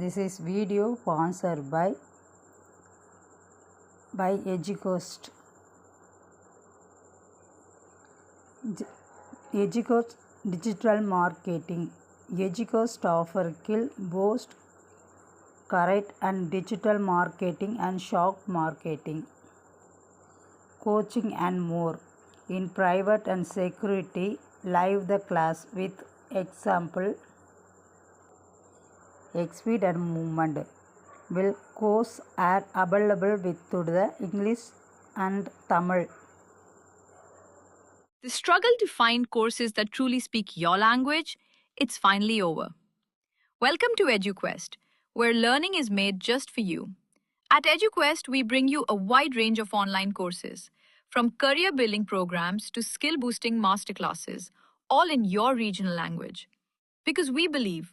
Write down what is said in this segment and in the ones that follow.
This is video sponsored by by Educost. Educost Digital Marketing. Educost offer kill boost correct and digital marketing and shock marketing coaching and more in private and security live the class with example speed and movement will course are available with the english and tamil The struggle to find courses that truly speak your language, it's finally over. Welcome to EduQuest, where learning is made just for you. At EduQuest, we bring you a wide range of online courses, from career building programs to skill boosting masterclasses, all in your regional language. Because we believe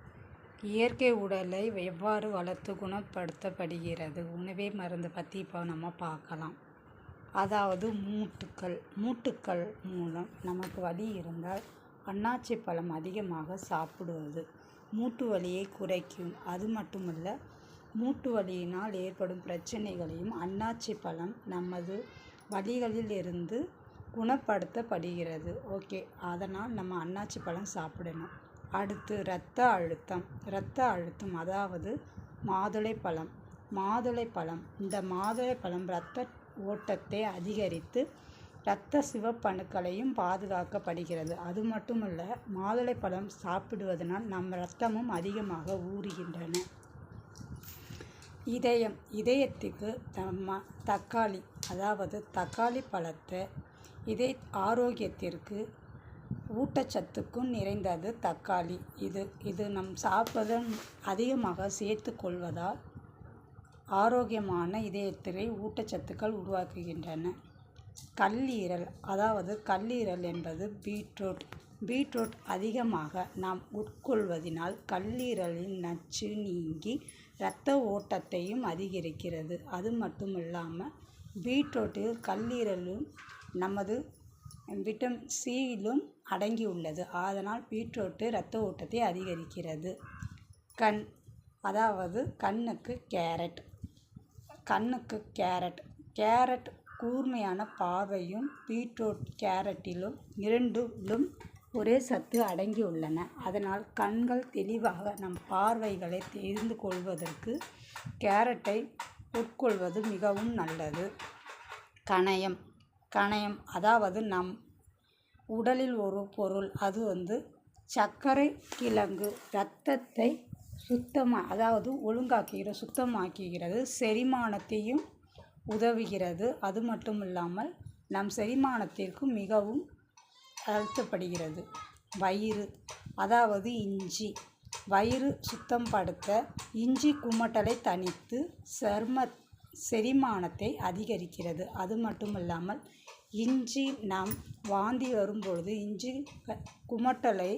இயற்கை உடலை எவ்வாறு வளர்த்து குணப்படுத்தப்படுகிறது? உணவே மருந்து பற்றி இப்போ நம்ம பார்க்கலாம். அதாவது மூட்டுக்கள் மூட்டுக்கள் மூலம் நமக்கு வலி இருந்தால் அன்னாச்சி பழம் அதிகமாக சாப்பிடுவது. மூட்டு வலியை குறைக்கும். அது மட்டுமல்ல மூட்டு வலியினால் ஏற்படும் பிரச்சனைகளையும் அன்னாச்சி பழம் நமது வலிகளில் இருந்து குணப்படுத்தப்படுகிறது. ஓகே அதனால் நம்ம அன்னாச்சி பழம் சாப்பிடணும். அடுத்து இரத்த அழுத்தம். இரத்த அழுத்தம் அதாவது மாதுளை பழம். மாதுளை பழம். இந்த மாதுளை பழம் இரத்த ஓட்டத்தை அதிகரித்து இரத்த சிவப்பணுக்களையும் பாதுகாக்கப்படுகிறது. அது மட்டுமல்ல மாதுளை பழம் சாப்பிடுவதனால் நம் இரத்தமும் அதிகமாக ஊறுகின்றன. இதயம். இதயத்துக்கு நம்ம தக்காளி அதாவது தக்காளி பழத்தை இதய ஆரோக்கியத்திற்கு ஊட்டச்சத்துக்கும் நிறைந்தது தக்காளி. இது இது நம் சாப்பிடுவதன் அதிகமாக சேர்த்து கொள்வதால் ஆரோக்கியமான இதயத்திலே ஊட்டச்சத்துக்கள் உருவாக்குகின்றன. கல்லீரல் அதாவது கல்லீரல் என்பது பீட்ரூட். பீட்ரூட் அதிகமாக நாம் உட்கொள்வதினால் கல்லீரலின் நச்சு நீங்கி இரத்த ஓட்டத்தையும் அதிகரிக்கிறது. அது மட்டும் இல்லாமல் பீட்ரூட்டில் கல்லீரலும் நமது விட்டமின் சியிலும் அடங்கியுள்ளது. அதனால் பீட்ரூட்டு இரத்த ஓட்டத்தை அதிகரிக்கிறது. கண் அதாவது கண்ணுக்கு கேரட். கண்ணுக்கு கேரட். கேரட் கூர்மையான பார்வையும் பீட்ரூட் கேரட்டிலும் இரண்டிலும் ஒரே சத்து அடங்கியுள்ளன. அதனால் கண்கள் தெளிவாக நம் பார்வைகளை தெரிந்து கொள்வதற்கு கேரட்டை உட்கொள்வது மிகவும் நல்லது. கணையம். கணையம். அதாவது நம் உடலில் ஒரு பொருள். அது வந்து சர்க்கரை கிழங்கு இரத்தத்தை சுத்தமாக அதாவது ஒழுங்காக்குகிறது சுத்தமாக்குகிறது. செரிமானத்தையும் உதவுகிறது. அது மட்டும் இல்லாமல் நம் செரிமானத்திற்கு மிகவும் அழுத்தப்படுகிறது. வயிறு அதாவது இஞ்சி. வயிறு சுத்தம் படுத்த இஞ்சி குமட்டலை தணித்து சர்ம செரிமானத்தை அதிகரிக்கிறது. அது மட்டும் இல்லாமல் இஞ்சி நாம் வாந்தி வரும்பொழுது இஞ்சி குமட்டலை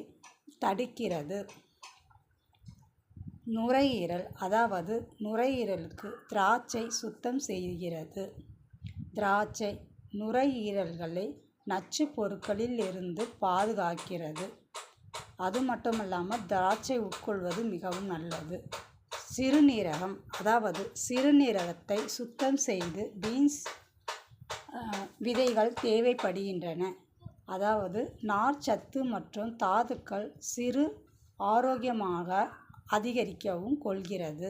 தடுக்கிறது. நுரையீரல் அதாவது நுரையீரலுக்கு திராட்சை சுத்தம் செய்கிறது. திராட்சை நுரையீரல்களை நச்சு பொருட்களில் இருந்து பாதுகாக்கிறது. அது மட்டும் இல்லாமல் திராட்சை உட்கொள்வது மிகவும் நல்லது. சிறுநீரகம் அதாவது சிறுநீரகத்தை சுத்தம் செய்து பீன்ஸ் விதைகள் தேவைப்படுகின்றன. அதாவது நார்ச்சத்து மற்றும் தாதுக்கள் சிறு ஆரோக்கியமாக அதிகரிக்கவும் கொள்கிறது.